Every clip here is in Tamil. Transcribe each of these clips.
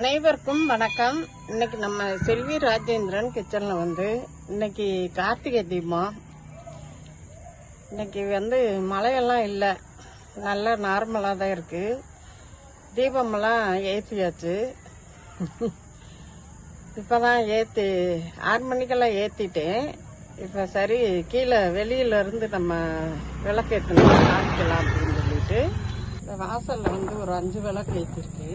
அனைவருக்கும் வணக்கம். இன்னைக்கு நம்ம செல்வி ராஜேந்திரன் கிச்சன்ல வந்து இன்னைக்கு கார்த்திகை தீபம். இன்னைக்கு வந்து மழையெல்லாம் இல்லை. நல்ல நார்மலாக தான் இருக்கு. தீபமெல்லாம் ஏற்றியாச்சு இப்போதான் ஏற்றி ஆறு மணிக்கெல்லாம் ஏற்றிட்டேன் இப்போ சரி கீழே வெளியில இருந்து நம்ம விளக்கேற்றணும் காமிக்கலாம் அப்படின்னு சொல்லிட்டு. இந்த வாசல்ல வந்து ஒரு அஞ்சு விளக்கு ஏற்றிருக்கு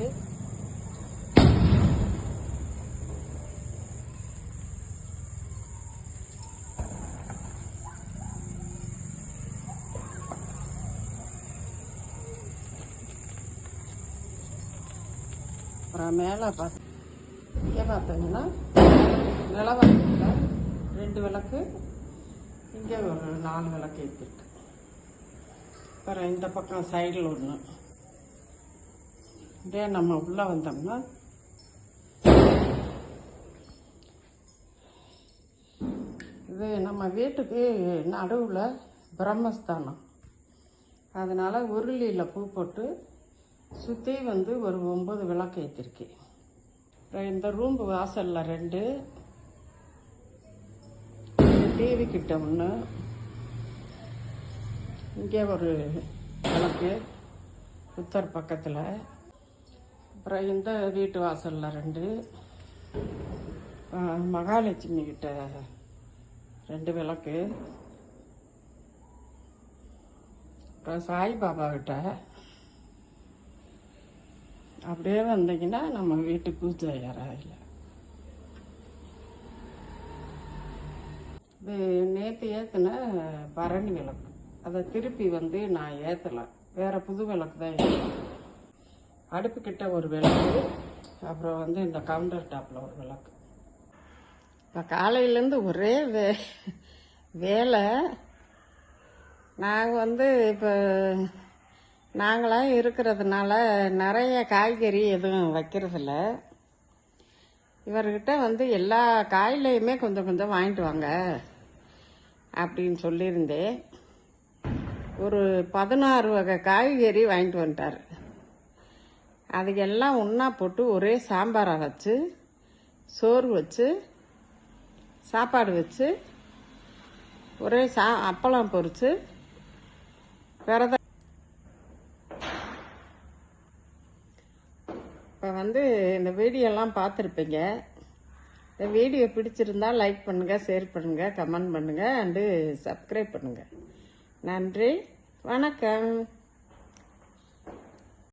அப்புறம் மேலே பார்த்து இங்கே பார்த்தீங்கன்னா நிலவரத்தில் ரெண்டு விளக்கு இங்கே ஒரு நாலு விளக்கு ஏற்றிருக்கு அப்புறம் இந்த பக்கம் சைடில் ஒன்று இதே நம்ம உள்ளே வந்தோம்னா இது நம்ம வீட்டுக்கு நடுவில் பிரம்மஸ்தானம். அதனால் உருளியில் பூ போட்டு சுற்றி வந்து ஒரு ஒம்பது விளக்கு ஏற்றிருக்கேன் அப்புறம் இந்த ரூம் வாசலில் ரெண்டு. டிவி கிட்ட ஒன்று இங்கே ஒரு விளக்கு. உத்தர் பக்கத்தில். அப்புறம் இந்த வீட்டு வாசலில் ரெண்டு. மகாலட்சுமி கிட்ட ரெண்டு விளக்கு. அப்புறம் சாய்பாபா கிட்ட அப்படியே வந்தீங்கன்னா நம்ம வீட்டு பூஜை அறையில் இது நேற்று ஏற்றின பரணி விளக்கு. அதை திருப்பி வந்து நான் ஏற்றலை வேற புது விளக்கு தான் ஏற்றேன் அடுப்புக்கிட்ட ஒரு விளக்கு அப்புறம் வந்து இந்த கவுண்டர் டாப்பில் ஒரு விளக்கு. இப்போ காலையிலேருந்து ஒரே வே வேலை. நாங்கள் வந்து இப்போ நாங்களாம் இருக்கிறதுனால நிறைய காய்கறி எதுவும் வைக்கிறதில்ல. இவர்கிட்ட வந்து எல்லா காயிலையுமே கொஞ்சம் கொஞ்சம் வாங்கிட்டு வாங்க அப்படின்னு சொல்லியிருந்தேன். ஒரு பதினாறு வகை காய்கறி வாங்கிட்டு வந்துட்டார். அது எல்லாம் ஒன்றா போட்டு ஒரே சாம்பாரை வச்சு சோறு வச்சு சாப்பாடு வச்சு ஒரே சா அப்பளம் பொரித்து விரத இப்போ வந்து இந்த வீடியோலாம் பார்த்துருப்பீங்க. இந்த வீடியோ பிடிச்சிருந்தா லைக் பண்ணுங்கள் ஷேர் பண்ணுங்கள் கமெண்ட் பண்ணுங்கள் அண்டு சப்ஸ்கிரைப் பண்ணுங்கள் நன்றி வணக்கம்.